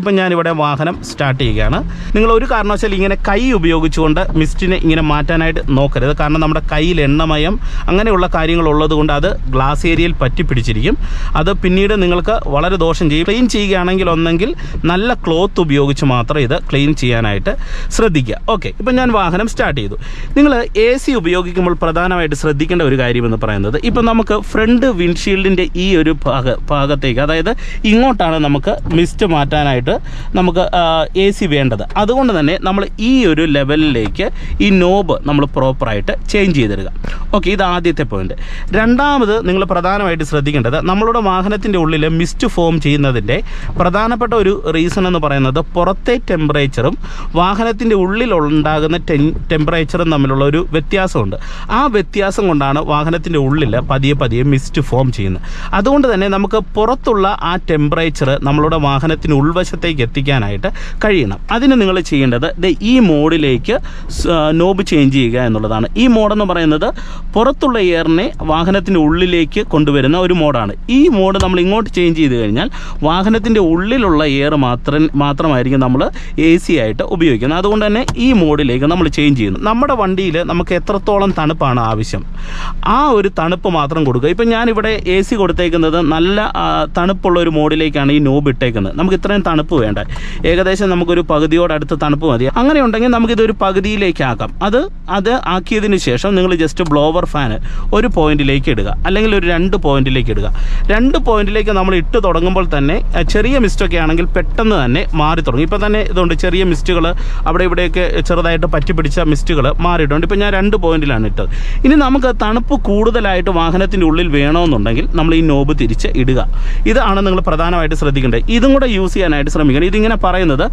ഇപ്പം ഞാനിവിടെ വാഹനം സ്റ്റാർട്ട് ചെയ്യുകയാണ്. നിങ്ങൾ ഒരു കാരണവശാൽ ഇങ്ങനെ കൈ ഉപയോഗിച്ചുകൊണ്ട് മിസ്റ്റിനെ ഇങ്ങനെ മാറ്റാനായിട്ട് നോക്കരുത്. കാരണം നമ്മുടെ കയ്യിൽ എണ്ണമയം അങ്ങനെയുള്ള കാര്യങ്ങൾ ഉള്ളതുകൊണ്ട് അത് ഗ്ലാസ് ഏരിയയിൽ പറ്റി പിടിച്ചിരിക്കും. അത് പിന്നീട് നിങ്ങൾക്ക് വളരെ ദോഷം ചെയ്യും. ക്ലീൻ ചെയ്യുകയാണെങ്കിൽ ഒന്നെങ്കിൽ നല്ല ക്ലോത്ത് ഉപയോഗിച്ച് മാത്രം ഇത് ക്ലീൻ ചെയ്യാനായിട്ട് ശ്രദ്ധിക്കുക. ഓക്കെ ഇപ്പം ഞാൻ വാഹനം സ്റ്റാർട്ട് ചെയ്തു. നിങ്ങൾ എ സി ഉപയോഗിക്കുമ്പോൾ പ്രധാനമായിട്ട് ശ്രദ്ധിക്കേണ്ട ഒരു കാര്യമെന്ന് പറയുന്നത് ഇപ്പം നമുക്ക് ഫ്രണ്ട് വിൻഡ്ഷീൽഡിന്റെ ഈ ഒരു ഭാഗ ഭാഗത്തേക്ക് അതായത് ഇങ്ങോട്ടാണ് നമുക്ക് മിസ്റ്റ് മാറ്റാനായിട്ട് നമുക്ക് എ സി വേണ്ടത്. അതുകൊണ്ട് തന്നെ നമ്മൾ ഈ ഒരു ലെവലിലേക്ക് ഈ നോബ് നമ്മൾ പ്രോപ്പറായിട്ട് ചേഞ്ച് ചെയ്തിടുക. ഓക്കെ ഇത് ആദ്യത്തെ പോയിന്റ് രണ്ടാമത് നിങ്ങൾ പ്രധാനമായിട്ട് ശ്രദ്ധിക്കേണ്ടത് നമ്മളുടെ വാഹനത്തിന്റെ ഉള്ളിൽ മിസ്റ്റ് ഫോം ചെയ്യുന്നതിന്റെ പ്രധാനപ്പെട്ട ഒരു റീസൺ എന്ന് പറയുന്നത് പുറത്തെ ടെമ്പറേച്ചറും വാഹനത്തിന്റെ ഉള്ളിൽ ഉണ്ടാകുന്ന ടെമ്പറേച്ചറും തമ്മിലുള്ള ഒരു വ്യത്യാസമുണ്ട്. ആ വ്യത്യാസം കൊണ്ടാണ് വാഹനത്തിന്റെ ഉള്ളിൽ പതിയെ പതിയെ മിസ്റ്റ് ഫോം ചെയ്യുന്നത്. അതുകൊണ്ട് തന്നെ നമുക്ക് പുറത്തുള്ള ആ ടെമ്പറേച്ചർ നമ്മളുടെ വാഹനത്തിന് ഉൾവശത്തേക്ക് എത്തിക്കാനായിട്ട് കഴിയണം. അതിന് നിങ്ങൾ ചെയ്യേണ്ടത് ഈ മോഡിലേക്ക് നോബ് ചേഞ്ച് ചെയ്യുക എന്നുള്ളതാണ്. ഈ മോഡെന്ന് പറയുന്നത് പുറത്തുള്ള എയറിനെ വാഹനത്തിന്റെ ഉള്ളിലേക്ക് കൊണ്ടുവരുന്ന ഒരു മോഡാണ്. ഈ മോഡ് നമ്മൾ ഇങ്ങോട്ട് ചേഞ്ച് ചെയ്ത് കഴിഞ്ഞാൽ വാഹനത്തിന്റെ ഉള്ളിലുള്ള എയർ മാത്രം മാത്രമായിരിക്കും നമ്മൾ എ സി ആയിട്ട് ഉപയോഗിക്കുന്നത്. അതുകൊണ്ട് തന്നെ ഈ മോഡിലേക്ക് നമ്മൾ ചേഞ്ച് ചെയ്യുന്നു. നമ്മുടെ വണ്ടിയിൽ നമുക്ക് എത്രത്തോളം തണുപ്പാണ് ആവശ്യം. ആ ഒരു തണുപ്പ് മാത്രം കൊടുക്കുക. ഇപ്പം ഞാനിവിടെ എ സി കൊടുത്തേക്കുന്നത് നല്ല തണുപ്പുള്ള ഒരു മോഡിലേക്കാണ് ഈ നോബ് ഇട്ടേക്കുന്നത്. നമുക്ക് ഇത്രയും തണുപ്പ് വേണ്ട. ഏകദേശം നമുക്കൊരു പകുതിയോടടുത്ത് തണുപ്പ് മതി. അങ്ങനെ ഉണ്ടെങ്കിൽ നമുക്കിതൊരു പകുതിയിലേക്കാക്കാം. അത് അത് ആക്കിയതിന് ശേഷം നിങ്ങൾ ജസ്റ്റ് ബ്ലോവർ ഫാന് ഒരു പോയിന്റിലേക്ക് ഇടുക. അല്ലെങ്കിൽ ഒരു രണ്ട് പോയിന്റിലേക്ക് ഇടുക. രണ്ട് പോയിന്റിലേക്ക് നമ്മൾ ഇട്ട് തുടങ്ങുമ്പോൾ തന്നെ ചെറിയ മിസ്റ്റൊക്കെ ആണെങ്കിൽ പെട്ടെന്ന് തന്നെ മാറി തുടങ്ങും. ഇപ്പം തന്നെ ഇതുകൊണ്ട് ചെറിയ മിസ്റ്റുകൾ അവിടെ ഇവിടെയൊക്കെ ചെറുതായിട്ട് പറ്റി പിടിച്ച മിസ്റ്റുകൾ മാറിയിട്ടുണ്ട്. ഇപ്പം ഞാൻ രണ്ട് പോയിന്റിലാണ് ഇട്ടത്. ഇനി നമുക്ക് തണുപ്പ് കൂടുതലായിട്ട് വാഹനത്തിന്റെ ഉള്ളിൽ വേണമെന്നുണ്ടെങ്കിൽ നമ്മൾ ഈ നോബ് തിരിച്ച് ഇടുക. ഇതാണ് നിങ്ങൾ പ്രധാനമായിട്ട് ശ്രദ്ധിക്കേണ്ടത്. ഇതും കൂടെ യൂസ് ചെയ്യാനായിട്ട് ശ്രമിക്കണം. ഇതിങ്ങനെ പറയുന്നത്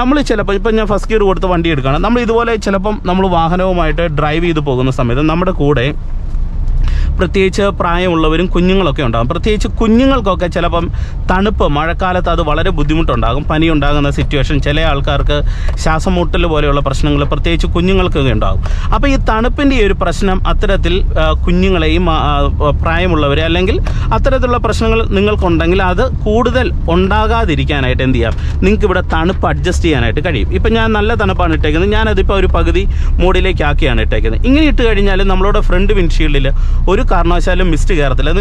നമ്മൾ ചിലപ്പോൾ ഇപ്പം ഞാൻ ഫസ്റ്റ് ഗിയർ കൊടുത്ത് വണ്ടി എടുക്കുകയാണ്. നമ്മൾ ഇതുപോലെ ചിലപ്പം നമ്മൾ വാഹനവുമായിട്ട് ഡ്രൈവ് ചെയ്ത് പോകുന്ന സമയത്ത് നമ്മുടെ കൂടെ പ്രത്യേകിച്ച് പ്രായമുള്ളവരും കുഞ്ഞുങ്ങളൊക്കെ ഉണ്ടാകും. പ്രത്യേകിച്ച് കുഞ്ഞുങ്ങൾക്കൊക്കെ ചിലപ്പം തണുപ്പ് മഴക്കാലത്ത് അത് വളരെ ബുദ്ധിമുട്ടുണ്ടാകും. പനി ഉണ്ടാകുന്ന സിറ്റുവേഷൻ ചില ആൾക്കാർക്ക് ശ്വാസം മുട്ടൽ പോലെയുള്ള പ്രശ്നങ്ങൾ പ്രത്യേകിച്ച് കുഞ്ഞുങ്ങൾക്കൊക്കെ ഉണ്ടാകും. അപ്പോൾ ഈ തണുപ്പിന്റെ ഒരു പ്രശ്നം അത്തരത്തിൽ കുഞ്ഞുങ്ങളെയും പ്രായമുള്ളവരെ അല്ലെങ്കിൽ അത്തരത്തിലുള്ള പ്രശ്നങ്ങൾ നിങ്ങൾക്കുണ്ടെങ്കിൽ അത് കൂടുതൽ ഉണ്ടാകാതിരിക്കാനായിട്ട് എന്ത് ചെയ്യാം? നിങ്ങൾക്ക് ഇവിടെ തണുപ്പ് അഡ്ജസ്റ്റ് ചെയ്യാനായിട്ട് കഴിയും. ഇപ്പം ഞാൻ നല്ല തണുപ്പാണ് ഇട്ടേക്കുന്നത്. ഞാനതിപ്പോൾ ഒരു പകുതി മൂടിലേക്കാക്കിയാണ് ഇട്ടേക്കുന്നത്. ഇങ്ങനെ ഇട്ട് കഴിഞ്ഞാൽ നമ്മളുടെ ഫ്രണ്ട് വിൻഷീൽഡിൽ ഒരു കാരണവശാലും മിസ്റ്റ് കയറത്തില്ല